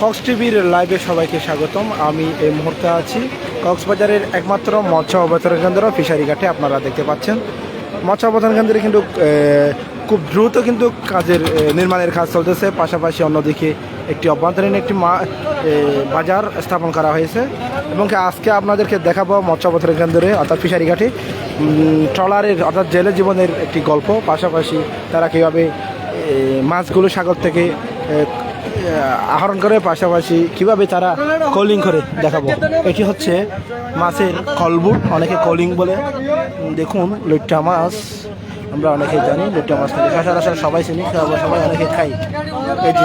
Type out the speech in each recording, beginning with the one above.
Cox টিভির লাইভে সবাইকে স্বাগতম। আমি এই মুহূর্তে আছি কক্সবাজারের একমাত্র মৎস্য অবতরণ কেন্দ্র ফিশারি ঘাটে আপনারা দেখতে পাচ্ছেন। মৎস্য অবতরণ কেন্দ্রে কিন্তু খুব দ্রুত কিন্তু কাজের নির্মাণের কাজ চলতেছে। পাশাপাশি অন্যদিকে একটি অভ্যন্তরীণ একটি বাজার স্থাপন করা হয়েছে। এবং আজকে আপনাদেরকে দেখাবো মৎস্য অবতরণ কেন্দ্রে, অর্থাৎ ফিশারি ঘাটে ট্রলারের, অর্থাৎ জেলে জীবনের একটি গল্প। পাশাপাশি তারা কীভাবে মাছগুলো সাগর থেকে আহরণ করে পাশাপাশি কীভাবে তারা কলিং করে দেখাবো। এটি হচ্ছে মাছের কলবুট অনেকে কলিং বলে। দেখুন, লইট্টা মাছ। আমরা অনেকে জানি লইট্টা মাছ খাই সচরাচর সবাই চিনি সবাই অনেকে খাই। এটি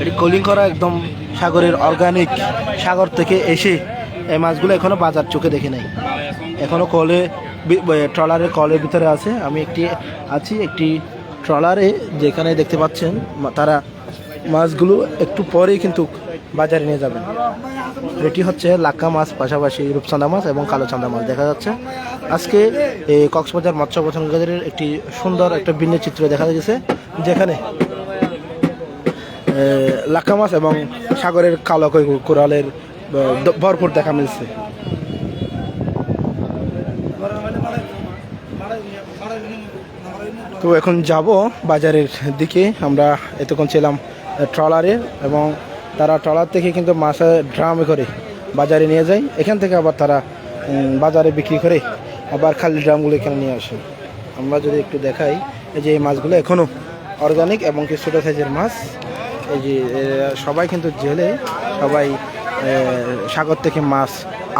এটি কলিং করা একদম সাগরের অর্গানিক সাগর থেকে এসে এই মাছগুলো এখনও বাজার চোখে দেখে নাই। এখনও কলে ট্রলারের কলের ভিতরে আছে। আমি একটি আছি, একটি ট্রলারে যেখানে দেখতে পাচ্ছেন তারা মাছগুলো একটু পরেই কিন্তু বাজারে নিয়ে যাবেন। এটি হচ্ছে লাক্কা মাছ, পাশাপাশি রূপচাঁদা মাছ এবং কালো চাঁদা মাছ দেখা যাচ্ছে। আজকে এই কক্সবাজার মৎস্য পছন্দের একটি সুন্দর একটা ভিন্ন চিত্র দেখা গেছে, যেখানে লাক্কা মাছ এবং সাগরের কালো কোরালের ভরপুর দেখা মিলছে। তো এখন যাব বাজারের দিকে। আমরা এতক্ষণ ছিলাম ট্রলারে এবং তারা ট্রলার থেকে কিন্তু মাছের ড্রামে করে বাজারে নিয়ে যায়। এখান থেকে আবার তারা বাজারে বিক্রি করে আবার খালি ড্রামগুলো এখানে নিয়ে আসে। আমরা যদি একটু দেখাই, এই যে এই মাছগুলো এখনও অর্গানিক এবং কি ছোটো সাইজের মাছ। এই যে সবাই কিন্তু জেলে সবাই সাগর থেকে মাছ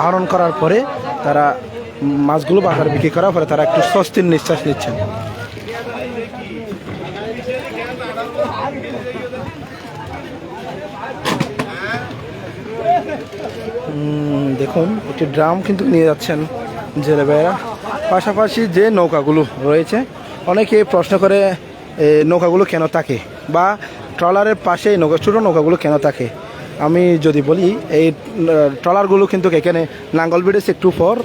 আহরণ করার পরে তারা মাছগুলো বাজারে বিক্রি করার পরে তারা একটু স্বস্তির নিঃশ্বাস নিচ্ছেন। দেখুন, একটি ড্রাম কিন্তু নিয়ে যাচ্ছেন জেলে ভাইয়েরা। পাশাপাশি যে নৌকাগুলো রয়েছে, অনেকে প্রশ্ন করে নৌকাগুলো কেন থাকে বা ট্রলারের পাশে নৌকা, ছোটো নৌকাগুলো কেন থাকে আমি যদি বলি, এই ট্রলারগুলো কিন্তু এখানে নাঙ্গল বেড়েছে একটু পর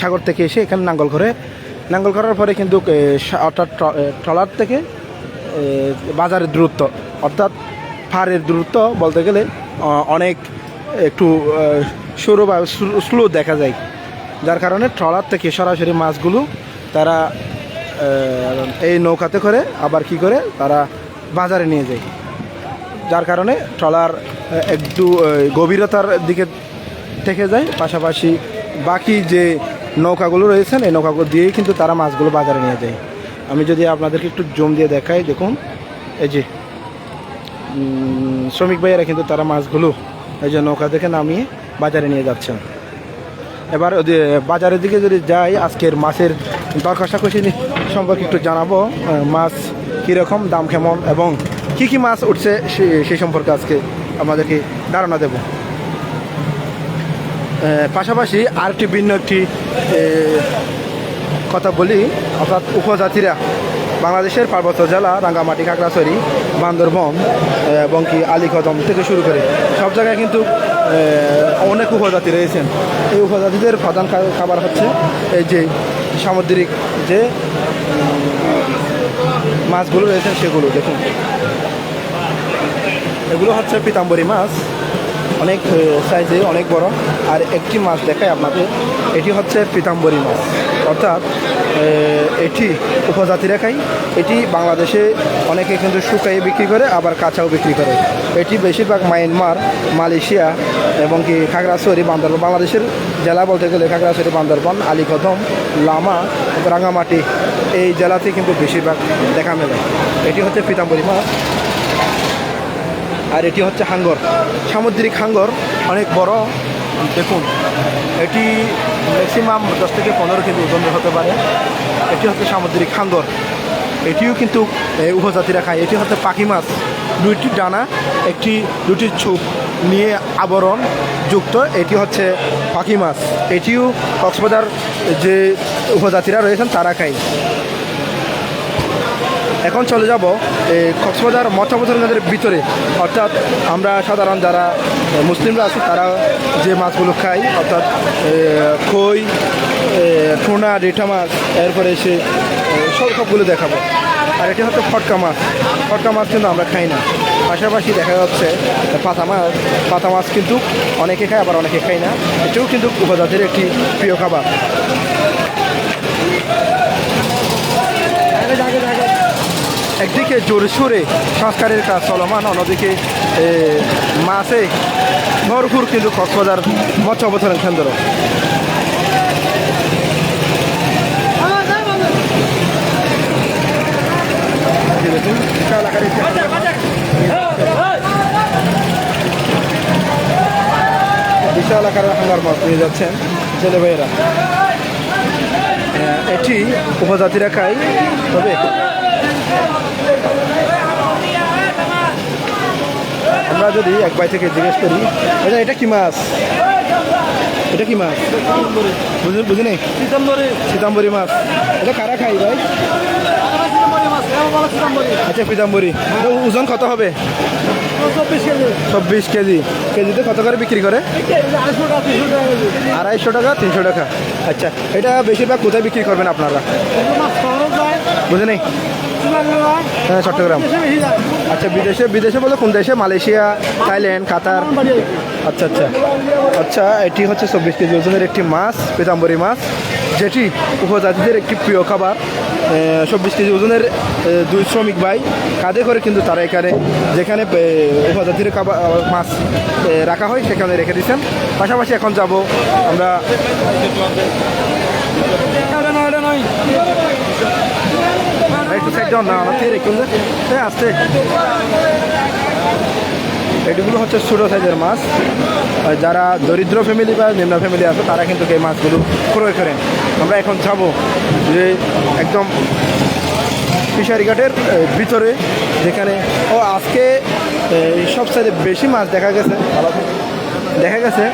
সাগর থেকে এসে এখানে নাঙ্গল করে নাঙ্গল করার পরে কিন্তু অর্থাৎ ট্রলার থেকে বাজারের দূরত্ব, অর্থাৎ ফারের দূরত্ব বলতে গেলে অনেক একটু সরু বা স্লো দেখা যায়। যার কারণে ট্রলার থেকে সরাসরি মাছগুলো তারা এই নৌকাতে করে, আবার কি করে তারা বাজারে নিয়ে যায়। যার কারণে ট্রলার একটু গভীরতার দিকে থেকে যায়। পাশাপাশি বাকি যে নৌকাগুলো রয়েছেন, এই নৌকাগুলো দিয়েই কিন্তু তারা মাছগুলো বাজারে নিয়ে যায়। আমি যদি আপনাদেরকে একটু জম দিয়ে দেখাই, দেখুন। এই যে শ্রমিক ভাইয়েরা কিন্তু তারা মাছগুলো এই যে নৌকা থেকে নামিয়ে বাজারে নিয়ে যাচ্ছেন। এবার বাজারের দিকে যদি যাই, আজকের মাছের দর কষাকষি সম্পর্কে একটু জানাব মাছ কীরকম, দাম কেমন, এবং কি কি মাছ উঠছে সেই সম্পর্কে আজকে আমাদেরকে ধারণা দেব। পাশাপাশি আরেকটি ভিন্ন একটি কথা বলি, অর্থাৎ উপজাতিরা, বাংলাদেশের পার্বত্য জেলা, রাঙ্গামাটি, খাগড়াছড়ি, বান্দরবন এবং কি আলীকদম থেকে শুরু করে সব জায়গায় কিন্তু অনেক উপজাতি রয়েছেন। এই উপজাতিদের প্রধান খাবার হচ্ছে এই যে সামুদ্রিক যে মাছগুলো রয়েছেন সেগুলো, দেখুন। এগুলো হচ্ছে পিতাম্বরী মাছ। অনেক সাইজে অনেক বড়। আর একটি মাছ দেখায় আপনাদের। এটি হচ্ছে পিতাম্বরী মাছ। অর্থাৎ এটি উপজাতিরা খায়। এটি বাংলাদেশে অনেকে কিন্তু শুকাইয়ে বিক্রি করে, আবার কাঁচাও বিক্রি করে। এটি বেশিরভাগ মায়ানমার, মালয়েশিয়া এবং কি খাগড়াছড়ি, বান্দরবান, বাংলাদেশের জেলা বলতে গেলে খাগড়াছড়ি, বান্দরবান, আলীকদম, লামা, রাঙামাটি, এই জেলাতে কিন্তু বেশিরভাগ দেখা মেলে। এটি হচ্ছে পিতাম্বরী মাছ। আর এটি হচ্ছে হাঙ্গর। সামুদ্রিক হাঙ্গর, অনেক বড়। দেখুন, এটি ম্যাক্সিমাম দশ থেকে পনেরো কেজি ওজন হতে পারে। এটি হচ্ছে সামুদ্রিক হাঙ্গর। এটিও কিন্তু উপজাতিরা খায়। এটি হচ্ছে পাখি মাছ, দুইটি ডানা, একটি দুটি ছুপ নিয়ে আবরণ যুক্ত। এটি হচ্ছে পাখি মাছ। এটিও কক্সবাজার যে উপজাতিরা রয়েছেন, তারা খায়। এখন চলে যাব এই কক্সবাজার মৎস্যবতরণের ভিতরে। অর্থাৎ আমরা সাধারণ যারা মুসলিমরা আছে তারা যে মাছগুলো খাই অর্থাৎ এ, টুনা রেঠা মাছ এরপরে এসে সব সবগুলো দেখাবো। আর এটি হচ্ছে ফটকা মাছ। ফটকা মাছ কিন্তু আমরা খাই না। পাশাপাশি দেখা যাচ্ছে পাতা মাছ পাতা মাছ কিন্তু অনেকে খায় আবার অনেকে খায় না। এটাও কিন্তু উপজাতির একটি প্রিয় খাবার। একদিকে জোরে সোরে সংস্কারের কাজ চলমান, অন্যদিকে মাছে ভরপুর কিন্তু কক্সবাজার মৎস্য অবতরণ কেন্দ্র। বিশাল আকারের যাচ্ছেন ছেলে ভাইয়েরা। এটি উপজাতিরা খায় তবে আমরা যদি এক বাই থেকে জিজ্ঞেস করি এটা এটা কি মাছ? এটা কি মাছ? বুঝি বুঝিনি? সিতম্বরে। সীতাম্বরী সীতাম্বরী মাছ। এটা কারা খাই ভাই? আচ্ছা পিতাম্বরী ওজন কত হবে? চব্বিশ কেজি। কেজিতে কত করে বিক্রি করে? আড়াইশো টাকা তিনশো টাকা আচ্ছা এটা বেশিরভাগ কোথায় বিক্রি করবেন আপনারা? বুঝে মাছ হ্যাঁ চট্টগ্রাম আচ্ছা বিদেশে বিদেশে বলে, কোন দেশে মালয়েশিয়া, থাইল্যান্ড, কাতার। আচ্ছা আচ্ছা আচ্ছা এটি হচ্ছে চব্বিশ কেজি ওজনের একটি মাছ, পিতাম্বরী মাছ, যেটি উপজাতিদের একটি প্রিয় খাবার চব্বিশ কেজি ওজনের দুই শ্রমিক ভাই কাঁধে করে কিন্তু তারা এখানে, যেখানে উপজাতির খাবার, মাছ রাখা হয়, সেখানে রেখে দিচ্ছেন পাশাপাশি এখন যাব আমরা। একটু সাইড ডাউন না আমার আসতে এটিগুলো হচ্ছে ছোটো সাইজের মাছ। যারা দরিদ্র ফ্যামিলি বা নিম্ন ফ্যামিলি আছে তারা কিন্তু এই মাছগুলো ক্রয় করেন। আমরা এখন যাব যে একদম ফিশারি ঘাটের ভিতরে যেখানে ও আজকে এ, সবচাইতে বেশি মাছ দেখা গেছে। দেখা গেছে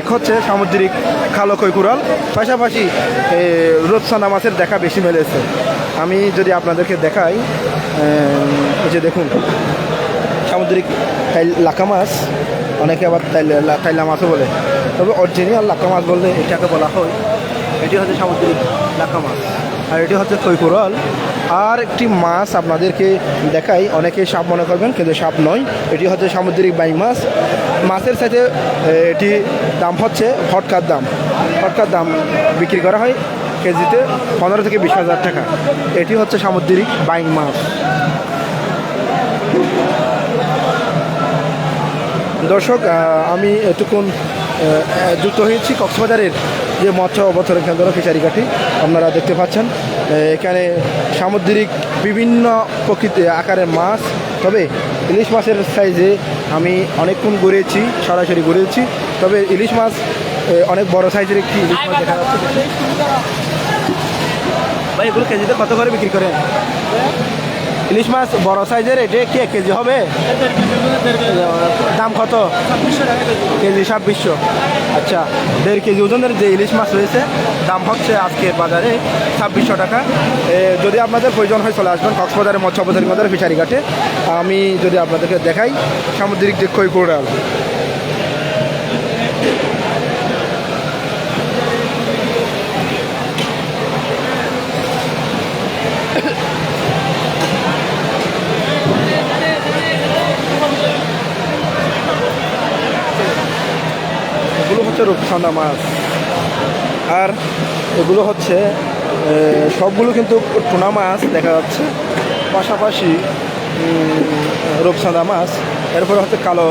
এক হচ্ছে সামুদ্রিক খালো কৈকুরাল পাশাপাশি এ, রূপসানা মাছের দেখা বেশি মেলেছে। আমি যদি আপনাদেরকে দেখাই এই যে দেখুন, সামুদ্রিক তাইল, লাকা মাছ, অনেকে আবার তাইল মাছও বলে। তবে অরিজিনাল লাকা মাছ বললে এটাকে বলা হয়, এটি হচ্ছে সামুদ্রিক লাকা মাছ। আর এটি হচ্ছে কৈকুরল আর একটি মাছ আপনাদেরকে দেখাই, অনেকে সাপ মনে করবেন, কিন্তু সাপ নয়, এটি হচ্ছে সামুদ্রিক বাই মাছ। মাছের সাথে এটি দাম হচ্ছে ফটকার দাম। ফটকার দাম বিক্রি করা হয় কেজিতে পনেরো থেকে বিশ হাজার টাকা। এটি হচ্ছে সামুদ্রিক বাইং মাছ। দর্শক আমি আহ, যুক্ত হয়েছি কক্সবাজারের যে মৎস্য অবতরণ কেন্দ্র ফিশারি ঘাটি আপনারা দেখতে পাচ্ছেন এখানে সামুদ্রিক বিভিন্ন প্রকৃতি আকারের মাছ। তবে ইলিশ মাছের সাইজে আমি অনেকক্ষণ ঘুরেছি সরাসরি ঘুরেছি। তবে ইলিশ মাছ অনেক বড় সাইজের একটি ইলিশ মাছ দেখা যাচ্ছে। ভাই, এগুলো কেজিতে কত করে বিক্রি করেন? ইলিশ মাছ বড় সাইজের, এটা কি এক কেজি হবে? দাম কত? কেজি ছাব্বিশশো। আচ্ছা দেড় কেজি ওজনের যে ইলিশ মাছ রয়েছে, দাম হচ্ছে আজকের বাজারে ছাব্বিশশো টাকা। যদি আপনাদের প্রয়োজন হয় চলে আসবেন কক্সবাজারের মৎস্য অবতারি বাজারে ফিশারি ঘাটে আমি যদি আপনাদেরকে দেখাই, সামুদ্রিক যে ক্ষয় খই এগুলো হচ্ছে রূপসান্দা মাছ। আর এগুলো হচ্ছে সবগুলো কিন্তু টুনা মাছ দেখা যাচ্ছে। পাশাপাশি রূপসান্দা মাছ, এরপরে হচ্ছে কালো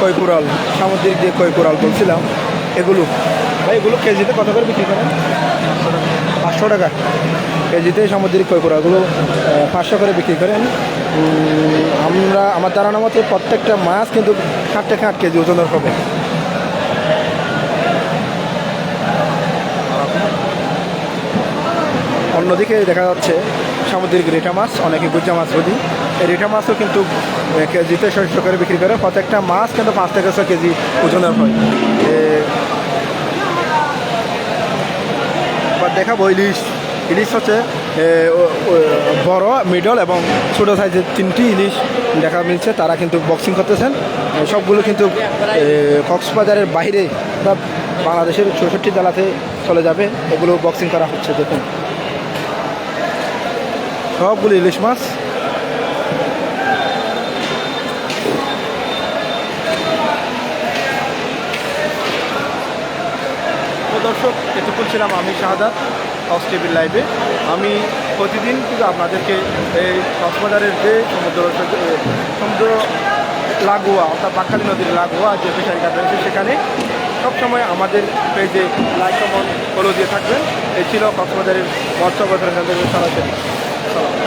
কৈকুরাল সামুদ্রিক যে কৈকুরাল বলছিলাম, এগুলো। ভাই, এগুলো কেজিতে কত করে বিক্রি করেন? পাঁচশো টাকা। কেজিতে সামুদ্রিক কৈকুরাগুলো পাঁচশো করে বিক্রি করেন। আমরা, আমার ধারণা মতে প্রত্যেকটা মাছ কিন্তু ষাট থেকে আট কেজি ওজনের হবে। অন্যদিকে দেখা যাচ্ছে সামুদ্রিক রেটা মাছ, অনেকে গুজ্জা মাছ বলি এই রেটা মাছও কিন্তু কেজিতে ছয়শো করে বিক্রি করে। প্রত্যেকটা মাছ কিন্তু পাঁচ থেকে ছয় কেজি ওজনের হয়। এবার দেখাবো ইলিশ। ইলিশ হচ্ছে বড়, মিডল এবং ছোটো সাইজের তিনটি ইলিশ দেখা মিলছে। তারা কিন্তু বক্সিং করতেছেন। সবগুলো কিন্তু কক্সবাজারের বাইরে বা বাংলাদেশের চৌষট্টি জেলাতে চলে যাবে। এগুলো বক্সিং করা হচ্ছে, দেখুন। সবগুলি ইলিশ মাছ। দর্শক, এতক্ষণ ছিলাম আমি শাহাদ হাউস টিভির লাইভে আমি প্রতিদিন কিন্তু আপনাদেরকে এই কক্সবাজারের যে সমুদ্র সমুদ্র লাগোয়া, অর্থাৎ বাঁকালি নদীর লাগোয়া যে ফিশারিটা রয়েছে সেখানে সবসময় আমাদের পেজে লাইক কমন ফলো দিয়ে থাকবেন। এই ছিল কক্সবাজারের মৎস্য অবতরণ সরাসরি। সরাসরি